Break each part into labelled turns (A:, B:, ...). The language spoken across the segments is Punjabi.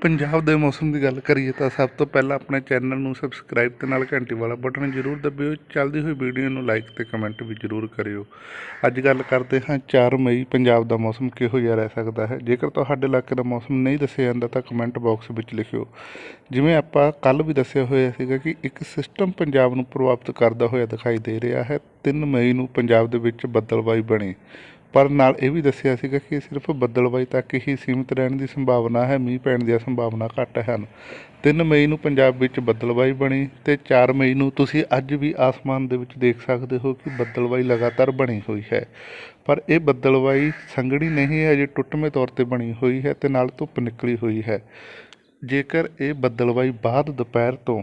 A: ਪੰਜਾਬ ਦੇ ਮੌਸਮ ਦੀ ਗੱਲ ਕਰੀਏ ਤਾਂ ਸਭ ਤੋਂ ਪਹਿਲਾਂ ਆਪਣੇ ਚੈਨਲ ਨੂੰ ਸਬਸਕ੍ਰਾਈਬ ਤੇ ਨਾਲ ਘੰਟੀ ਵਾਲਾ ਬਟਨ ਜ਼ਰੂਰ ਦਬਿਓ। ਚੱਲਦੀ ਹੋਈ ਵੀਡੀਓ ਨੂੰ ਲਾਈਕ ਤੇ ਕਮੈਂਟ ਵੀ ਜ਼ਰੂਰ ਕਰਿਓ। ਅੱਜ ਗੱਲ ਕਰਦੇ ਹਾਂ 4 ਮਈ, ਪੰਜਾਬ ਦਾ ਮੌਸਮ ਕਿਹੋ ਜਿਹਾ ਰਹਿ ਸਕਦਾ ਹੈ? ਜੇਕਰ ਤੁਹਾਡੇ ਇਲਾਕੇ ਦਾ ਮੌਸਮ ਨਹੀਂ ਦੱਸਿਆ ਜਾਂਦਾ ਤਾਂ ਕਮੈਂਟ ਬਾਕਸ ਵਿੱਚ ਲਿਖਿਓ। ਜਿਵੇਂ ਆਪਾਂ ਕੱਲ ਵੀ ਦੱਸਿਆ ਹੋਇਆ ਸੀਗਾ ਕਿ ਇੱਕ ਸਿਸਟਮ ਪੰਜਾਬ ਨੂੰ ਪ੍ਰਭਾਵਿਤ ਕਰਦਾ ਹੋਇਆ ਦਿਖਾਈ ਦੇ ਰਿਹਾ ਹੈ। 3 ਮਈ ਨੂੰ ਪੰਜਾਬ ਦੇ ਵਿੱਚ ਬੱਦਲਬਾਈ ਬਣੀ। ਪਰ ਨਾਲ ਇਹ ਵੀ ਦੱਸਿਆ ਸੀਗਾ ਕਿ ਸਿਰਫ ਬੱਦਲਬਾਈ ਤੱਕ ਹੀ ਸੀਮਿਤ ਰਹਿਣ ਦੀ ਸੰਭਾਵਨਾ ਹੈ, ਮੀਂਹ ਪੈਣ ਦੀਆਂ ਸੰਭਾਵਨਾ ਘੱਟ ਹਨ। 3 ਮਈ ਨੂੰ ਪੰਜਾਬ ਵਿੱਚ ਬੱਦਲਬਾਈ ਬਣੀ ਤੇ 4 ਮਈ ਨੂੰ ਤੁਸੀਂ ਅੱਜ ਵੀ ਆਸਮਾਨ ਦੇ ਵਿੱਚ ਦੇਖ ਸਕਦੇ ਹੋ ਕਿ ਬੱਦਲਬਾਈ ਲਗਾਤਾਰ ਬਣੀ ਹੋਈ ਹੈ। ਪਰ ਇਹ ਬੱਦਲਬਾਈ ਸੰਘਣੀ ਨਹੀਂ ਹੈ ਜੇ ਟੁੱਟਵੇਂ ਤੌਰ ਤੇ ਬਣੀ ਹੋਈ ਹੈ ਤੇ ਨਾਲ ਧੁੱਪ ਨਿਕਲੀ ਹੋਈ ਹੈ। ਜੇਕਰ ਇਹ ਬੱਦਲਬਾਈ ਬਾਅਦ ਦੁਪਹਿਰ ਤੋਂ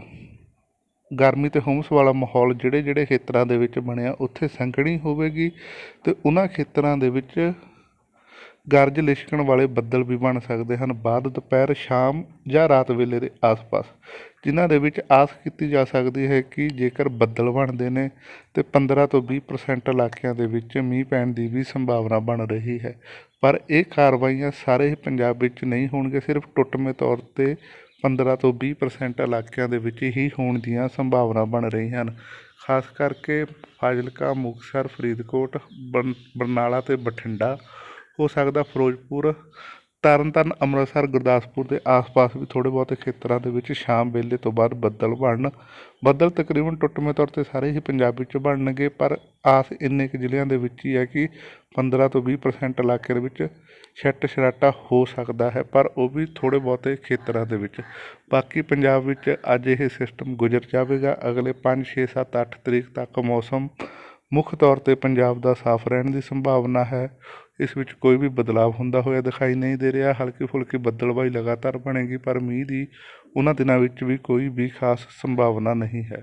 A: ਗਰਮੀ ਤੇ ਹੁੰਮਸ ਵਾਲਾ ਮਾਹੌਲ ਜਿਹੜੇ ਜਿਹੜੇ ਖੇਤਰਾਂ ਦੇ ਵਿੱਚ ਬਣਿਆ, ਉੱਥੇ ਸੰਘਣੀ ਹੋਵੇਗੀ ਤੇ ਉਹਨਾਂ ਖੇਤਰਾਂ ਦੇ ਵਿੱਚ ਗਰਜ ਲਿਸ਼ਕਣ ਵਾਲੇ ਬੱਦਲ ਵੀ ਬਣ ਸਕਦੇ ਹਨ। ਬਾਅਦ ਦੁਪਹਿਰ, ਸ਼ਾਮ ਜਾਂ ਰਾਤ ਵੇਲੇ ਦੇ ਆਸ-ਪਾਸ, ਜਿਨ੍ਹਾਂ ਦੇ ਵਿੱਚ ਆਸ ਕੀਤੀ ਜਾ ਸਕਦੀ ਹੈ ਕਿ ਜੇਕਰ ਬੱਦਲ ਬਣਦੇ ਨੇ ਤੇ 15 ਤੋਂ 20% ਇਲਾਕਿਆਂ ਦੇ ਵਿੱਚ ਮੀਂਹ ਪੈਣ ਦੀ ਵੀ ਸੰਭਾਵਨਾ ਬਣ ਰਹੀ ਹੈ। ਪਰ ਇਹ ਕਾਰਵਾਈਆਂ ਸਾਰੇ ਹੀ ਪੰਜਾਬ ਵਿੱਚ ਨਹੀਂ ਹੋਣਗੇ ਸਿਰਫ ਟੁੱਟਵੇਂ ਤੌਰ ਤੇ 15 ਤੋਂ 20% ਇਲਾਕਿਆਂ ਦੇ ਵਿੱਚ ਹੀ ਹੋਣ ਦੀਆਂ ਸੰਭਾਵਨਾ ਬਣ ਰਹੀਆਂ ਹਨ। ਖਾਸ ਕਰਕੇ ਫਾਜ਼ਿਲਕਾ, ਮੁਕਤਸਰ, ਫਰੀਦਕੋਟ ਬਰਨ- ਬਰਨਾਲਾ ਤੇ ਬਠਿੰਡਾ। ਹੋ ਸਕਦਾ ਫਿਰੋਜ਼ਪੁਰ ਤਰਨਤਾਰਨ, ਅੰਮ੍ਰਿਤਸਰ, ਗੁਰਦਾਸਪੁਰ ਦੇ ਆਸ-ਪਾਸ ਵੀ ਥੋੜ੍ਹੇ ਬਹੁਤੇ ਖੇਤਰਾਂ ਦੇ ਵਿੱਚ ਸ਼ਾਮ ਵੇਲੇ ਤੋਂ ਬਾਅਦ ਬੱਦਲ ਬਣਨ। ਬੱਦਲ ਤਕਰੀਬਨ ਟੁੱਟਵੇਂ ਤੌਰ ਤੇ ਸਾਰੇ ਹੀ ਪੰਜਾਬ ਵਿੱਚ ਬਣਨਗੇ, ਪਰ ਆਸ ਇੰਨੇ ਕੁ ਜ਼ਿਲ੍ਹਿਆਂ ਦੇ ਵਿੱਚ ਹੀ ਹੈ ਕਿ 15 ਤੋਂ 20% ਇਲਾਕੇ ਦੇ ਵਿੱਚ ਛੱਟ ਛਰਾਟਾ ਹੋ ਸਕਦਾ ਹੈ, ਪਰ ਉਹ ਵੀ ਥੋੜ੍ਹੇ ਬਹੁਤੇ ਖੇਤਰਾਂ ਦੇ ਵਿੱਚ। ਬਾਕੀ ਪੰਜਾਬ ਵਿੱਚ ਅੱਜ ਇਹ ਸਿਸਟਮ ਗੁਜ਼ਰ ਜਾਵੇਗਾ। ਅਗਲੇ 5 6 7 8 ਤਰੀਕ ਤੱਕ ਮੌਸਮ ਮੁੱਖ ਤੌਰ ਤੇ ਪੰਜਾਬ ਦਾ ਸਾਫ਼ ਰਹਿਣ ਦੀ ਸੰਭਾਵਨਾ ਹੈ। ਇਸ ਵਿੱਚ ਕੋਈ ਵੀ ਬਦਲਾਅ ਹੁੰਦਾ ਹੋਇਆ ਦਿਖਾਈ ਨਹੀਂ ਦੇ ਰਿਹਾ। ਹਲਕੀ ਫੁਲਕੀ ਬੱਦਲਬਾਈ ਲਗਾਤਾਰ ਬਣੇਗੀ, ਪਰ ਮੀਂਹ ਦੀ ਉਹਨਾਂ ਦਿਨਾਂ ਵਿੱਚ ਵੀ ਕੋਈ ਵੀ ਖਾਸ ਸੰਭਾਵਨਾ ਨਹੀਂ ਹੈ।